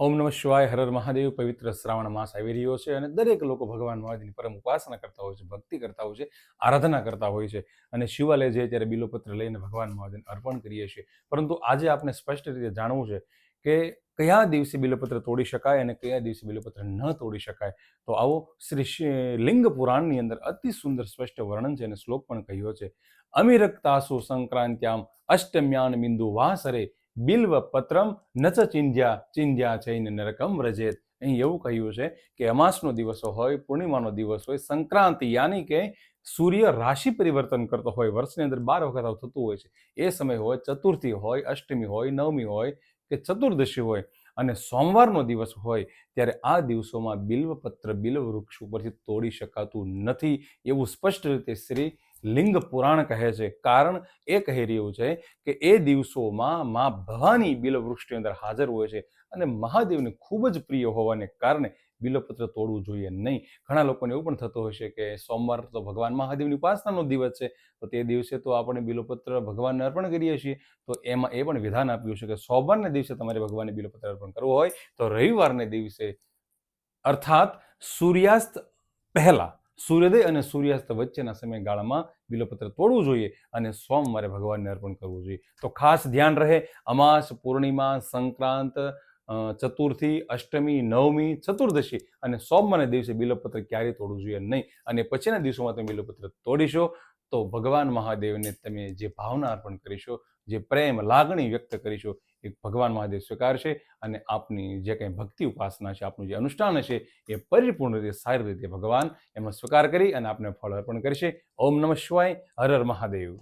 ઓમ નમઃ શિવાય, હર હર મહાદેવ, પવિત્ર શ્રાવણ માસ આવી રહ્યો છે અને દરેક લોકો ભગવાન મહાદેવની પરમ ઉપાસના કરતા હોય છે, ભક્તિ કરતા હોય છે, આરાધના કરતા હોય છે અને શિવાલય જઈએ ત્યારે બિલોપત્ર લઈને ભગવાન મહાદેવને અર્પણ કરીએ છીએ. પરંતુ આજે આપણે સ્પષ્ટ રીતે જાણવું છે કે કયા દિવસે બિલોપત્ર તોડી શકાય અને કયા દિવસે બિલોપત્ર ન તોડી શકાય? તો આવો શ્રી લિંગ પુરાણની અંદર અતિ સુંદર સ્પષ્ટ વર્ણન છે અને શ્લોક પણ કહ્યો છે. અમિરક્તાસુ સંક્રાંત્યામ અષ્ટમ્યાન બિંદુ વાસરે બિલ્વ પત્રમ નચ ચિંધ્યા ચિંધ્યા ચૈન નરકમ વ્રજેત. અહીં એવું કહ્યું છે કે અમાસનો દિવસ હોય, પૂર્ણિમાનો દિવસ હોય, સંક્રાંતિ યાની કે સૂર્ય રાશિ પરિવર્તન કરતો હોય, વર્ષની અંદર બાર વખત થતું હોય છે. એ સમય હોય, ચતુર્થી હોય, અષ્ટમી હોય, નવમી હોય કે ચતુર્દશી હોય અને સોમવારનો દિવસ હોય, ત્યારે આ દિવસોમાં બિલ્વપત્ર બિલ્વ વૃક્ષ ઉપરથી તોડી શકાતું નથી. એવું સ્પષ્ટ રીતે શ્રી લિંગ પુરાણ કહે છે. કારણ એ કહી રહ્યું છે કે એ દિવસોમાં મા ભવાની બિલવૃક્ષની અંદર હાજર હોય છે અને મહાદેવને ખૂબ જ પ્રિય હોવાને કારણે બિલપત્ર તોડવું જોઈએ નહીં. ઘણા લોકોને એવું પણ થતું છે કે સોમવાર તો ભગવાન મહાદેવની ઉપાસનાનો દિવસ છે, તો તે દિવસે તો આપણે બિલોપત્ર ભગવાનને અર્પણ કરીએ છીએ. તો એમાં એ પણ વિધાન આપ્યું છે કે સોમવારને દિવસે તમારે ભગવાનને બિલોપત્ર અર્પણ કરવું હોય, તો રવિવારને દિવસે અર્થાત સૂર્યાસ્ત પહેલા સૂર્યોદય અને સૂર્યાસ્ત વચ્ચેના સમયગાળામાં બિલોપત્ર તોડવું જોઈએ અને સોમવારે ભગવાનને અર્પણ કરવું જોઈએ. તો ખાસ ધ્યાન રહે અમાસ, પૂર્ણિમા, સંક્રાંત ચતુર્થી, અષ્ટમી, નવમી, ચતુર્દશી અને સોમવારના દિવસે બિલોપત્ર ક્યારેય તોડવું જોઈએ નહીં. અને પછીના દિવસોમાં તમે બિલોપત્ર તોડીશો તો ભગવાન મહાદેવને તમે જે ભાવના અર્પણ કરીશો જે પ્રેમ, લાગણી વ્યક્ત કરીશો એ ભગવાન મહાદેવ સ્વીકારશે અને આપની જે કંઈ ભક્તિ ઉપાસના છે, આપનું જે અનુષ્ઠાન છે, એ પરિપૂર્ણ રીતે સારી રીતે ભગવાન એમાં સ્વીકાર કરી અને આપને ફળ અર્પણ કરશે. ઓમ નમઃ શિવાય. હર હર મહાદેવ.